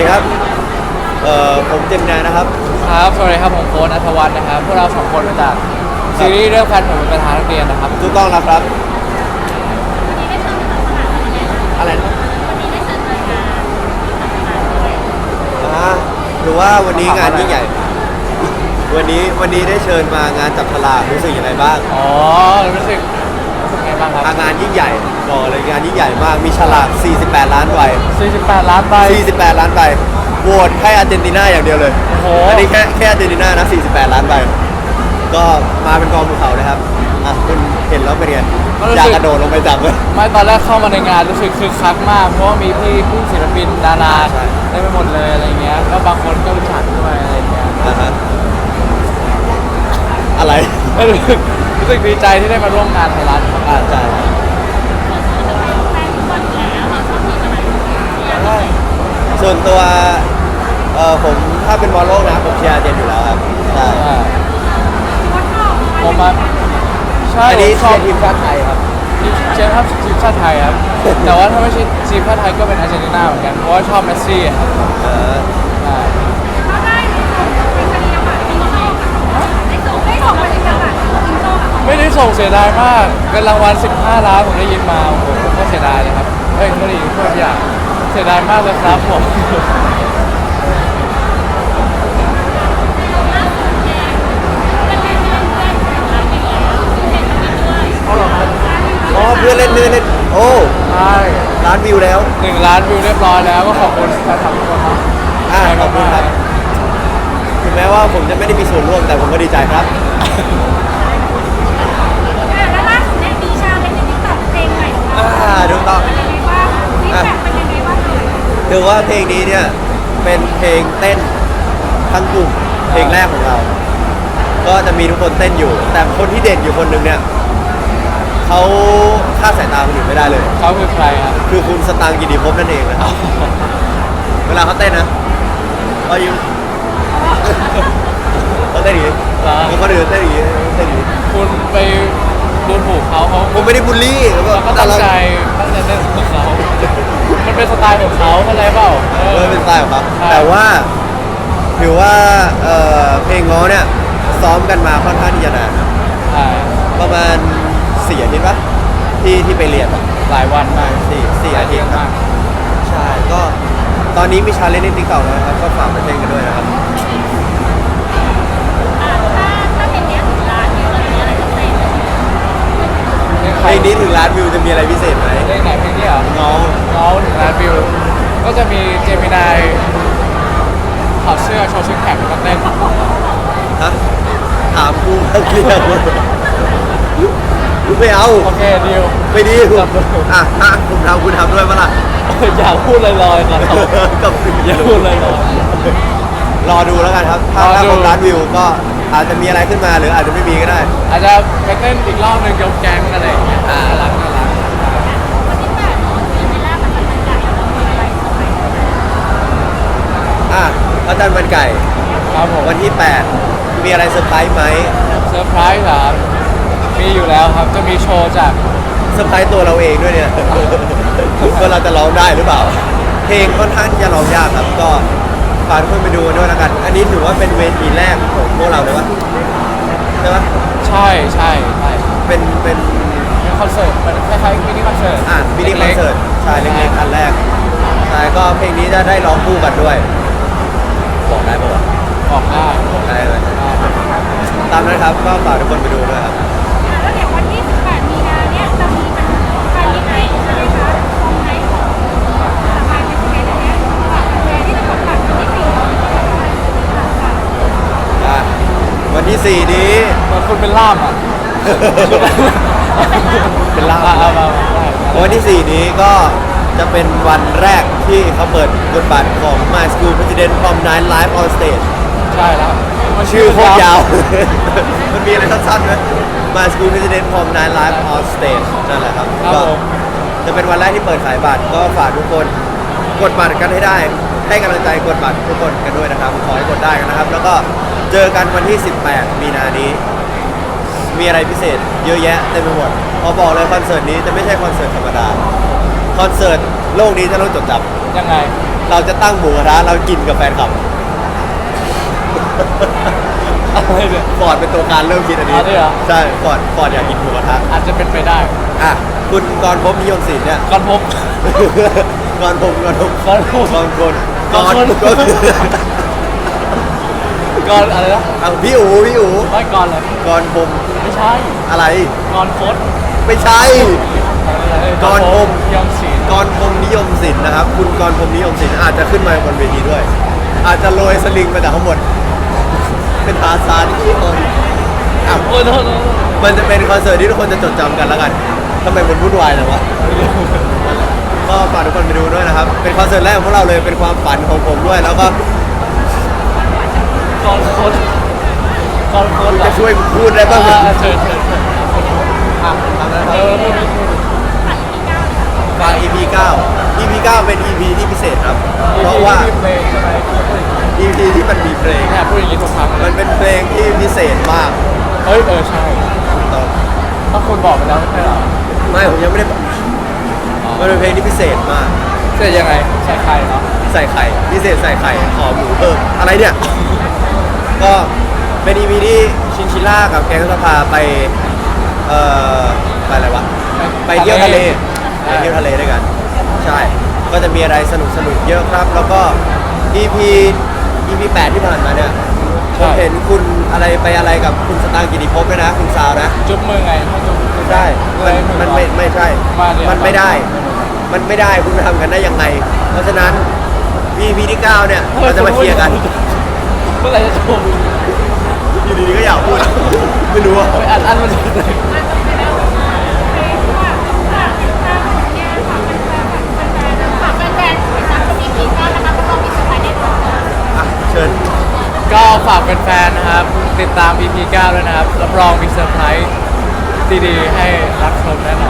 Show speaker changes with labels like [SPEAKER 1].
[SPEAKER 1] ดีครับ เอ่อ ผมเจมส์นายนะครับ
[SPEAKER 2] ครับสวัสดีครับผมโค้ชอัธวัฒน์นะครับ พวกเราสองคนมาจากซีรีส์เรื่องแฟนผมเป็นประธานนักเรียนนะครับ
[SPEAKER 1] ถูกต้องนะครับ อะไรนะอ่าหรือว่าวันนี้งานยิ่งใหญ่ วันนี้วันนี้ได้เชิญมางานจับฉลากรู้สึกยังไงบ้าง
[SPEAKER 2] อ๋อรู้สึกรู้สึกไงบ้างค
[SPEAKER 1] ทา
[SPEAKER 2] รั
[SPEAKER 1] งงานยิ่งใหญ่ บอกเลยงานยิ่งใหญ่มาก มีฉลาก 48 ล้านใบ
[SPEAKER 2] บ48 ล้านใบ
[SPEAKER 1] 48 ล้านใบ โหวตให้อาร์เจนตินาอย่างเดียวเลย
[SPEAKER 2] โอ้โห
[SPEAKER 1] อันนี้แค่แค่อาร์เจนตินานะ 48 ล้านใบ ก็มาเป็นกองภูเขาเลยครับ อะคุณเห็นแล้วเป็นไงอยากกระโดดลงไปจับเลย
[SPEAKER 2] ไม่ตอนแรกเข้ามาในงานรู้สึกคึกคักมาก เพราะว่ามีพี่พี่ศิลปินดารา
[SPEAKER 1] ใช่
[SPEAKER 2] ได้ไปหมดเลยอะไรเงี้ย ก็บางคนก็รู้จักด้วยอะไรเงี้ย
[SPEAKER 1] อ่าฮะอะไร
[SPEAKER 2] ก็รู้สึกรู้สึกดีใจที่ได้มาร่วมงานไทยรัฐครับ
[SPEAKER 1] อ่าใช่ส่ วนตัวเอ่อผมถ้าเป็นบอลโลกนะผมเชียร์อาร์เจนอยู่แล้วครับใช่
[SPEAKER 2] อ่าผมมาใช่
[SPEAKER 1] อันนี้
[SPEAKER 2] ผมช
[SPEAKER 1] เชี
[SPEAKER 2] อยบ
[SPEAKER 1] ร์ทีมชาติไทยครับ
[SPEAKER 2] เชียร์ครับทีมชาติไทยครับ แต่ว่าถ้าไม่ใช่ทีมชาติไทยก็เป็นอาร์เจนตินาเหมือนกัน เพราะว่าชอบเมสซี่ครับ
[SPEAKER 1] เออ
[SPEAKER 2] ใช่ไม่ได้ส่งเสียดายมากเงินรางวัล 15 ล้านผมได้ยินมาโอ้โหผมก็เสียดายเลยครับ เฮ้ยไม่ได้ยินพูดอย่าง เสียดายมากเลยครับผม
[SPEAKER 1] อ๋อเพื่อนเล่นเพื่อนเล่นโอ้
[SPEAKER 2] ใช่
[SPEAKER 1] ล้านวิวแล้ว
[SPEAKER 2] หนึ่งล้านวิวเรียบร้อยแล้วก็ขอบคุณแฟนคลับทุกคนครับ
[SPEAKER 1] อ่าขอบคุณครับถึงแม้ว่าผมจะไม่ได้มีส่วนร่วมแต่ผมก็ดีใจครับ อ่าถูกต้อง คือว่าเพลงนี้เนี่ยเป็นเพลงเต้นทั้งกลุ่มเพลงแรกของเรา ก็จะมีทุกคนเต้นอยู่ แต่คนที่เด่นอยู่คนหนึ่งเนี่ยเขาฆ่าสายตาคนอื่นไม่ได้เลย
[SPEAKER 2] เขาคือใครครับ
[SPEAKER 1] คือคุณสตางค์กิติภพนั่นเองนะครับเวลาเขาเต้นนะเขายิ้มเขาเต้นอย่างนี้
[SPEAKER 2] เหรอ
[SPEAKER 1] มีคนอื่นเต้นอย่างนี้เต้นอย่างนี้
[SPEAKER 2] คุณไป ดูถูกเขาเขา
[SPEAKER 1] ผมไม่ได้บูลลี่แล้วก็
[SPEAKER 2] เราก็ตั้งใจตั้งใจเล่นของเขา มันเป็นสไตล์ของเขาเข้าใจเปล่า
[SPEAKER 1] เออเป็นสไตล์ของเขา
[SPEAKER 2] ใช่
[SPEAKER 1] แต่ว่าถือว่าเอ่อเพลงง้อเนี่ยซ้อมกันมาค่อนข้างที่จะนาน
[SPEAKER 2] ใช่
[SPEAKER 1] ประมาณสี่อาทิตย์ปะที่ที่ไปเรียนอะ
[SPEAKER 2] หลายวันมาก
[SPEAKER 1] สี่สี่อาทิตย์ครับใช่ก็ตอนนี้มีชาเลนจ์ในติ๊กต็อกแล้วนะครับก็ฝากไปเต้นกันด้วย เพลงนี้ถึงล้านวิวจะมีอะไรพิเศษไหม
[SPEAKER 2] เพลงไหนเพลงนี้เหรอ
[SPEAKER 1] ง้อ
[SPEAKER 2] น้องถึงล้านวิว ก็จะมีเจมินายถอดเสื้อโชว์ซิกแพคแล้วก็เต้น
[SPEAKER 1] ฮะถามกูมาเคลียร์กูไม่เอา
[SPEAKER 2] โอเคดิว
[SPEAKER 1] ไม่ดีคุณอะถ้าผมทำคุณทำด้วยปะล่ะ
[SPEAKER 2] อยากพูดลอยๆครับ
[SPEAKER 1] กับสิ่ง
[SPEAKER 2] อย่า
[SPEAKER 1] ที่
[SPEAKER 2] พูดลอย
[SPEAKER 1] รอดูแล้วกันครับ ถ้าร
[SPEAKER 2] อดู
[SPEAKER 1] ถ้าครบล้านวิวก็อาจจะมีอะไรขึ้นมาหรืออาจจะไม่มีก็ได้
[SPEAKER 2] ๆอาจจะไปเต้นอีกรอบหนึ่งยกแก๊งอะไร อย่างเงี้ย
[SPEAKER 1] อ่า
[SPEAKER 2] น่ารักน่ารัก
[SPEAKER 1] อะอาจารย์มันไก่
[SPEAKER 2] ครับผม
[SPEAKER 1] วันที่ 8 มีอะไรเซอร์ไพรส์ไหม
[SPEAKER 2] เซอร์ไพรส์ครับมีอยู่แล้วครับจะมีโชว์จาก
[SPEAKER 1] เซอร์ไพรส์ตัวเราเองด้วยเนี่ย ว่าเราจะร้องได้หรือเปล่า เพลงค่อนข้างที่จะร้องยากครับก็ฝากทุกคนไปดูกันด้วยแล้วกัน อันนี้ถือว่าเป็นเวทีแรกของพวกเราเลยปะใช่ปะ
[SPEAKER 2] ใช่ใช่ใช่
[SPEAKER 1] เป็นเป็น
[SPEAKER 2] เป็น คอนเสิร์ตเป็นคล้ายๆมินิคอนเสิร์ต
[SPEAKER 1] อะมินิคอนเสิร์ตใช่เล็กๆอันแรกใช่ก็เพลงนี้จะได้ร้องคู่กันด้วย บอกได้ปะวะ
[SPEAKER 2] ออกได้
[SPEAKER 1] บอกได้เลยตามนั้นครับก็ฝากทุกคนไปดูด้วยครับ
[SPEAKER 3] แล้วเดี๋ยววันที่18มีนาเนี่ยจะมีเป็นแฟนมิตรไนท์ใช่ไหมคะวงไนท์ของแฟนมิตรไนท์เนี่ยฝากแฟนที่จะกดบัตรวันที่สี่ค่ะ
[SPEAKER 1] อะวันที่ 4 นี้
[SPEAKER 2] เหมือนคุณเป็นล่ามอะ
[SPEAKER 1] เป็นล่าม
[SPEAKER 2] อะเอามาได้
[SPEAKER 1] วันที่ 4 นี้ก็จะเป็นวันแรกที่เขาเปิดบทบาทของ My School President from Nine Live on Stage
[SPEAKER 2] ใช่แล้วมัน
[SPEAKER 1] ชื่อโคตรยาว มันมีอะไรสั้นๆไหม My School President from Nine Live on Stage นั่นแหละครับ
[SPEAKER 2] ครับ
[SPEAKER 1] ก็
[SPEAKER 2] ผม
[SPEAKER 1] จะเป็นวันแรกที่เปิดขายบัตรก็ฝากทุกคนกดบัตรกันให้ได้ ให้กำลังใจกดบัตรทุกคนกันด้วยนะครับ ขอให้กดได้กันนะครับ แล้วก็เจอกันวันที่ 18 มีนานี้ มีอะไรพิเศษเยอะแยะเต็มไปหมดพอบอกเลยคอนเสิร์ตนี้จะไม่ใช่คอนเสิร์ตธรรมดาคอนเสิร์ตโลกนี้จะต้องจดจำ
[SPEAKER 2] ยังไง
[SPEAKER 1] เราจะตั้งหมูกระทะเรากินกับแฟนคลับ
[SPEAKER 2] อะไรเนี่ย
[SPEAKER 1] ฟอร์ดเป็นตัวการเริ่มคิดอันนี้
[SPEAKER 2] อ๋อด้วยเหรอ
[SPEAKER 1] ใช่ฟอร์ดฟอร์ดอยากกินหมูกระทะ
[SPEAKER 2] อาจจะเป็นไปได้
[SPEAKER 1] อะคุณกรณ์ภพนิยมศิลป์เนี่ย
[SPEAKER 2] ก่อนพบ
[SPEAKER 1] กรณ์ภพกรณ์ภพ
[SPEAKER 2] ก่อนพบ
[SPEAKER 1] กรณ์คน
[SPEAKER 2] กรณ์คน
[SPEAKER 1] กรณ์
[SPEAKER 2] ก่อนอะไรนะ
[SPEAKER 1] เอาพี่อูพี่อู
[SPEAKER 2] ไม่ก่อนเลย
[SPEAKER 1] กรณ์ภพ
[SPEAKER 2] ไม่ใช่
[SPEAKER 1] อะไร
[SPEAKER 2] ก่อนโคตร
[SPEAKER 1] ไม่ใช่ก่อนพบ
[SPEAKER 2] ยองศีล
[SPEAKER 1] กรณ์ภพนิยมศิลป์นะครับ คุณกรณ์ภพนิยมศิลป์อาจจะขึ้นมาบนเวทีด้วย อาจจะโรยสลิงมาจากข้างบนเป็นทาซานที่คนอะ
[SPEAKER 2] โอ้ยโทษโทษ
[SPEAKER 1] มันจะเป็นคอนเสิร์ตที่ทุกคนจะจดจำกันแล้วกันทำไมมันวุ่นวายจังวะก็ฝากทุกคนไปดูด้วยนะครับ เป็นคอนเสิร์ตแรกของพวกเราเลยเป็นความฝันของผมด้วยแล้วก็
[SPEAKER 2] ก่อนโคตร ก่อนโคตร
[SPEAKER 1] จะช่วยพูดได้บ้างไหม
[SPEAKER 2] อ่าเชิญเชิญเชิญ
[SPEAKER 1] อะทำแล้วค
[SPEAKER 2] เอ
[SPEAKER 1] รับ
[SPEAKER 2] อพูดไม่พูด
[SPEAKER 1] ฝาก EP 9 EP 9 เป็น EP ที่พิเศษครับ เพราะว่า
[SPEAKER 2] เพลงใช่ไหม
[SPEAKER 1] EP ที่มันมีเพลง
[SPEAKER 2] เนี่ยพูดอย่างนี้ทุกครั้งเล
[SPEAKER 1] มั
[SPEAKER 2] ย
[SPEAKER 1] นเป็นเพลงที่พิเศษมาก
[SPEAKER 2] เฮ้ยเออใช่
[SPEAKER 1] ถูกต้อง
[SPEAKER 2] ถ้าคุณบอกไปแล้วไม่ใช่เหรอ
[SPEAKER 1] ไม่ผมยังไม่ได้บอกมันเป็นเพลงที่พิเศษมาก
[SPEAKER 2] เสร็จยังไงใส่ใครเนาะ
[SPEAKER 1] ใส่ไข่พิเศษใส่ไข่ขอหมูเพิ่มอะไรเนี่ย ก็ เป็น EP ที่ชินชิล่ากับแก๊งสภาไปเอ่อไปอะไรวะไปเที่ยวทะเลไปเที่ยวทะเลด้วยกัน ใช่ ก็จะมีอะไรสนุกสนุกๆเยอะครับ แล้วก็ EP EP 8ที่ผ่านมาเนี่ยผมเห็นคุณอะไรไปอะไรกับคุณสตางค์กิติภพด้วยนะ คุณซาวนะ
[SPEAKER 2] จุ๊บมือไงถ้าจุ๊บจุ๊บ
[SPEAKER 1] ใช่มันมันไม่ไม่ใช่
[SPEAKER 2] มาเนี่ย
[SPEAKER 1] มันไม่ได้ มันไม่ได้คุณทำกันได้ยังไง เพราะฉะนั้น EP ที่ 9 เนี่ยเราจะมาเคลียร์กัน
[SPEAKER 2] เมื่อไหร่จะจบ
[SPEAKER 1] อยู่ดีๆก็อยากพูด ไม่รู้ว่า
[SPEAKER 2] ไปอัดอันมันเลย
[SPEAKER 3] ฝากแฟนๆติดตามชม EP 9นะคะพวกเรามีเซอร์ไพรส์แน่นอน
[SPEAKER 1] อะเชิญ
[SPEAKER 2] ก็ฝากแฟนๆนะครับ ติดตาม EP 9 ด้วยนะครับ รับรองมีเซอร์ไพรส์ดีๆให้รับชมแน่นอน